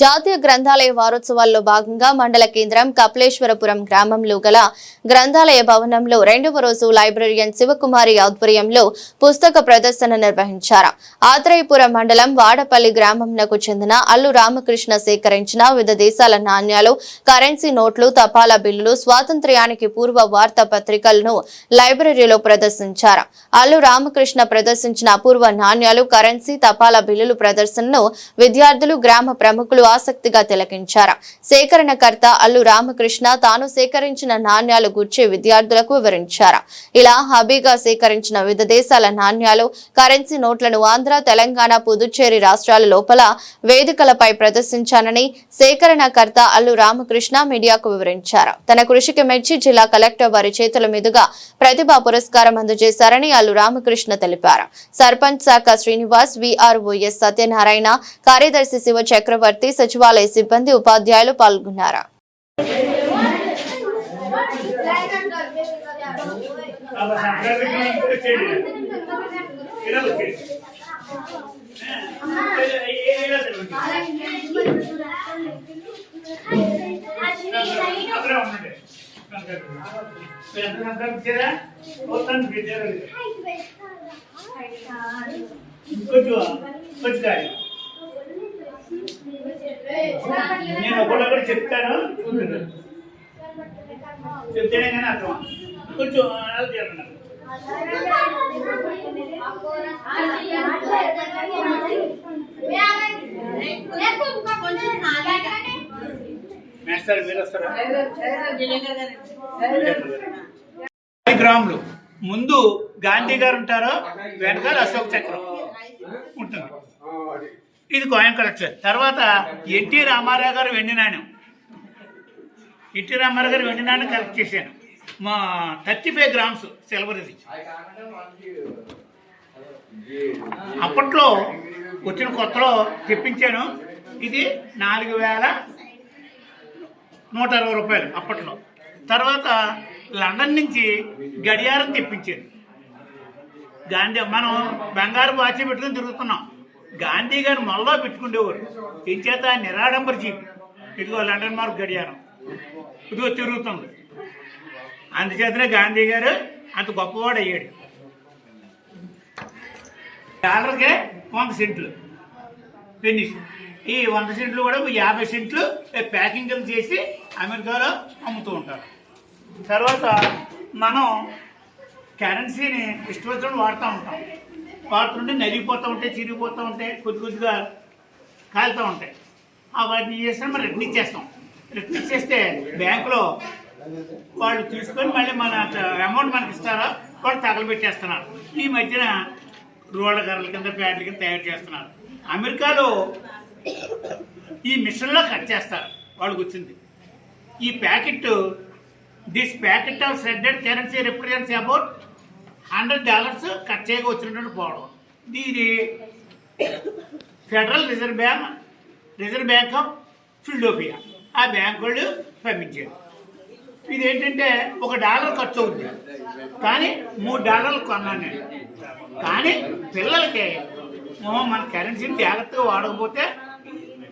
జాతీయ గ్రంథాలయ వారోత్సవాల్లో భాగంగా మండల కేంద్రం కపిలేశ్వరపురం గ్రామంలో గల గ్రంథాలయ భవనంలో రెండవ రోజు లైబ్రరీయన్ శివకుమారి ఆధ్వర్యంలో పుస్తక ప్రదర్శన నిర్వహించారు. ఆత్రేయపురం మండలం వాడపల్లి గ్రామంకు చెందిన అల్లు రామకృష్ణ సేకరించిన వివిధ దేశాల నాణ్యాలు కరెన్సీ నోట్లు తపాలా బిల్లులు స్వాతంత్ర్యానికి పూర్వ వార్తా పత్రికలను లైబ్రరీలో ప్రదర్శించారు. అల్లు రామకృష్ణ ప్రదర్శించిన అపూర్వ నాణ్యాలు కరెన్సీ తపాలా బిల్లులు ప్రదర్శనను విద్యార్థులు గ్రామ ప్రముఖులు ఆసక్తిగా తిలకించారు. సేకరణకర్త అల్లు రామకృష్ణ తాను సేకరించిన నాణ్యాలు గుర్చి విద్యార్థులకు వివరించారు. ఇలా హబీగా సేకరించిన వివిధ దేశాల నాణ్యాలు కరెన్సీ నోట్లను ఆంధ్ర తెలంగాణ పుదుచ్చేరి రాష్ట్రాల లోపల వేదికలపై ప్రదర్శించానని సేకరణకర్త అల్లు రామకృష్ణ మీడియాకు వివరించారు. తన కృషికి మెచ్చి జిల్లా కలెక్టర్ వారి చేతుల మీదుగా ప్రతిభా పురస్కారం అందజేశారని అల్లు రామకృష్ణ తెలిపారు. సర్పంచ్ శాఖ శ్రీనివాస్ విఆర్ఓఎస్ సత్యనారాయణ కార్యదర్శి శివ చక్రవర్తి సచివాలయ సిబ్బంది ఉపాధ్యాయులు పాల్గొన్నారు? అలా కొంచెం నేను ఒకటొకటి చెప్తాను. చెప్తేనే కానీ అర్థం కొంచెం అలా మేస్తారు మీరు వస్తారా? గ్రాములు. ముందు గాంధీ గారు ఉంటారో వెనకాల అశోక్ చక్రం ఉంటుంది. ఇది కోయం కలెక్షన్. తర్వాత ఎన్టీ రామారావు గారు వెండి నాణ్యం. ఎన్టీ రామారావు గారు వెండి నాణ్యం కలెక్ట్ చేశాను మా థర్టీ ఫైవ్ గ్రామ్స్ సిల్వర్ ఇది అప్పట్లో వచ్చిన కొత్తలో తెప్పించాను. ఇది నాలుగు వేల నూట అరవై రూపాయలు అప్పట్లో. తర్వాత లండన్ నుంచి గడియారం తెప్పించాను. గాంధీ మనం బంగారు వాచి పెట్టుకుని తిరుగుతున్నాం. గాంధీ గారు మొల్లో పెట్టుకునేవారు ఇంచేత నిరాడంబర జీవి. ఇదిగో లండన్ మార్క్ గడియారం. ఇదిగో తిరుగుతుంది. అందుచేతనే గాంధీ గారు అంత గొప్పవాడు అయ్యాడు డాలర్కే వంద సెంట్లు. ఫినిష్ ఈ వంద సెంట్లు కూడా యాభై సెంట్లు ప్యాకింగ్ చేసి అమెరికాలో అమ్ముతూ ఉంటారు. తర్వాత మనం కరెన్సీని ఇష్టపడిన వాడుతూ ఉంటాం. వాడుతుంటే నలిగిపోతూ ఉంటాయి చిరిగిపోతూ ఉంటాయి కొద్ది కొద్దిగా కాలుతూ ఉంటాయి. ఆ వాటిని చేస్తాం? మనం రిటర్న్ ఇచ్చేస్తాం. రిటర్న్ ఇచ్చేస్తే బ్యాంకులో వాళ్ళు తీసుకొని మళ్ళీ మన అమౌంట్ మనకి ఇస్తారో? వాళ్ళు తగలబెట్టేస్తున్నారు. ఈ మధ్యన రోడ్ల కర్రల కింద ప్యాడ్ల కింద తయారు చేస్తున్నారు. అమెరికాలో ఈ మిషన్లో కట్ చేస్తారు. వాళ్ళకి వచ్చింది. ఈ packet this packet of shredded currency represents about hundred dollars cut చేయగా వచ్చినట్టు పోవడం. దీని federal reserve bank reserve bank of Philadelphia. ఆ బ్యాంక్ వాళ్ళు పంపించారు. ఇదేంటంటే ఒక డాలర్ ఖర్చు అవుతుంది కానీ మూడు డాలర్లు కొన్నాను నేను. కానీ పిల్లలకి మన కరెన్సీని జాగ్రత్తగా వాడకపోతే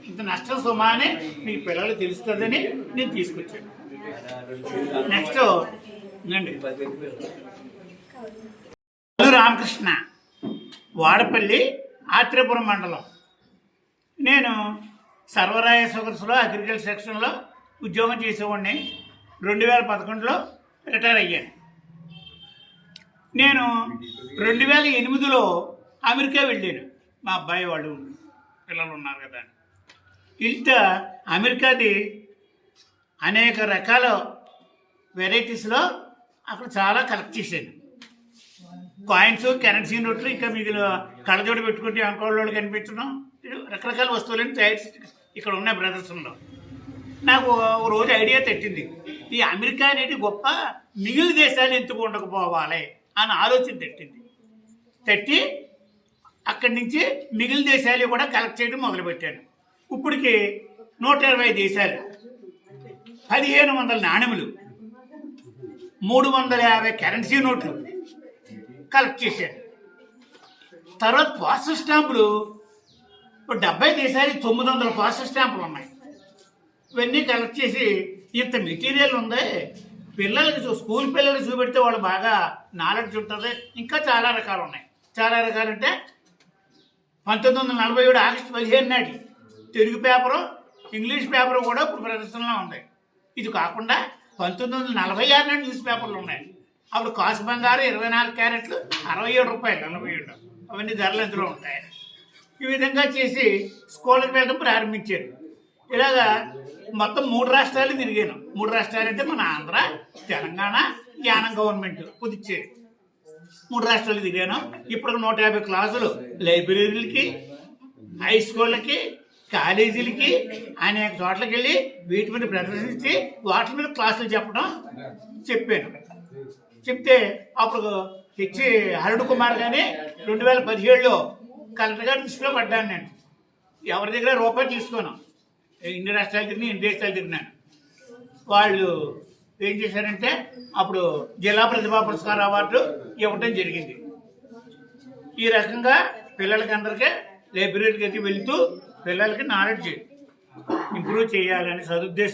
ఇంత నష్టం సుమా అని మీ పిల్లలు తెలుస్తుందని నేను తీసుకొచ్చాను. నెక్స్ట్ నండి రామకృష్ణ వాడపల్లి ఆత్రేపురం మండలం. నేను సర్వరాయ సుగర్స్లో అగ్రికల్చర్ సెక్షన్లో ఉద్యోగం చేసేవాడిని. రెండు వేల పదకొండులో రిటైర్ అయ్యాను. నేను రెండు వేల ఎనిమిదిలో అమెరికా వెళ్ళాను. మా అబ్బాయి వాళ్ళు పిల్లలు ఉన్నారు కదా. ఇంత అమెరికాది అనేక రకాల వెరైటీస్లో అక్కడ చాలా కలెక్ట్ చేశాను. కాయిన్స్ కరెన్సీ నోట్లు ఇంకా మిగిలిన కళ్ళజోడు పెట్టుకుంటే అంకోళ్ళు కనిపించడం. రకరకాల వస్తువులను తయారు చేసి ఇక్కడ ఉన్నాయి ప్రదర్శనలో నాకు ఒక రోజు ఐడియా తట్టింది ఈ అమెరికా అనేది గొప్ప మిగిలిన దేశాలు ఎందుకు ఉండకపోవాలి అని ఆలోచన తట్టింది తట్టి అక్కడి నుంచి మిగిలిన దేశాలు కూడా కలెక్ట్ చేయడం మొదలుపెట్టాను. ఇప్పటికి నూట ఇరవై దేశాలు పదిహేను వందల నాణెములు మూడు వందల యాభై కరెన్సీ నోట్లు కలెక్ట్ చేశాడు తర్వాత పోస్టల్ స్టాంపులు ఇప్పుడు డెబ్బై దేశాలు తొమ్మిది వందల పోస్టల్ స్టాంపులు ఉన్నాయి. ఇవన్నీ కలెక్ట్ చేసి ఇంత మెటీరియల్ ఉంది పిల్లలకి చూ- స్కూల్ పిల్లలకి చూపెడితే వాళ్ళు బాగా నాలెడ్జ్ ఉంటుంది. ఇంకా చాలా రకాలు ఉన్నాయి. చాలా రకాలంటే పంతొమ్మిది వందల నలభై ఏడు ఆగస్టు పదిహేను నాటి తెలుగు పేపరు ఇంగ్లీష్ పేపరు కూడా ఇప్పుడు ప్రదర్శనలో ఉన్నాయి ఇది కాకుండా పంతొమ్మిది వందల నలభై ఆరు నాటి న్యూస్ పేపర్లు ఉన్నాయి. అప్పుడు కాసు బంగారు ఇరవై నాలుగు క్యారెట్లు అరవై ఏడు రూపాయలు నలభై ఏడు. అవన్నీ ధరలు ఇందులో ఉంటాయి. ఈ విధంగా చేసి స్కూళ్ళకి వెళ్ళడం ప్రారంభించారు. ఇలాగా మొత్తం మూడు రాష్ట్రాలు తిరిగాను. మూడు రాష్ట్రాలు అంటే మన ఆంధ్ర తెలంగాణ యానం గవర్నమెంట్ పుదుచ్చేరి. మూడు రాష్ట్రాలు తిరిగాను. ఇప్పుడు నూట యాభై క్లాసులు లైబ్రరీలకి హై స్కూళ్ళకి కాలేజీలకి అనేక చోట్లకి వెళ్ళి వీటి మీద ప్రదర్శించి వాటి మీద క్లాసులు చెప్పడం చెప్పాను. చెప్తే అప్పుడు తెచ్చి అరుణ్ కుమార్ గాని రెండు వేల పదిహేడులో కలెక్టర్ గారి దృష్టిలో పడ్డాను నేను. ఎవరి దగ్గర రూపాయి తీసుకోను. ఇన్ని రాష్ట్రాలు తిరిగి ఇన్ని దేశాలు తిరిగినాను వాళ్ళు ఏం చేశారంటే అప్పుడు జిల్లా ప్రతిభా పురస్కార అవార్డు ఇవ్వటం జరిగింది. ఈ రకంగా పిల్లలకి అందరికీ లైబ్రరీకి వెళ్తూ పిల్లలకి నాలెడ్జ్ ఇంప్రూవ్ చేయాలని సదుద్దేశం.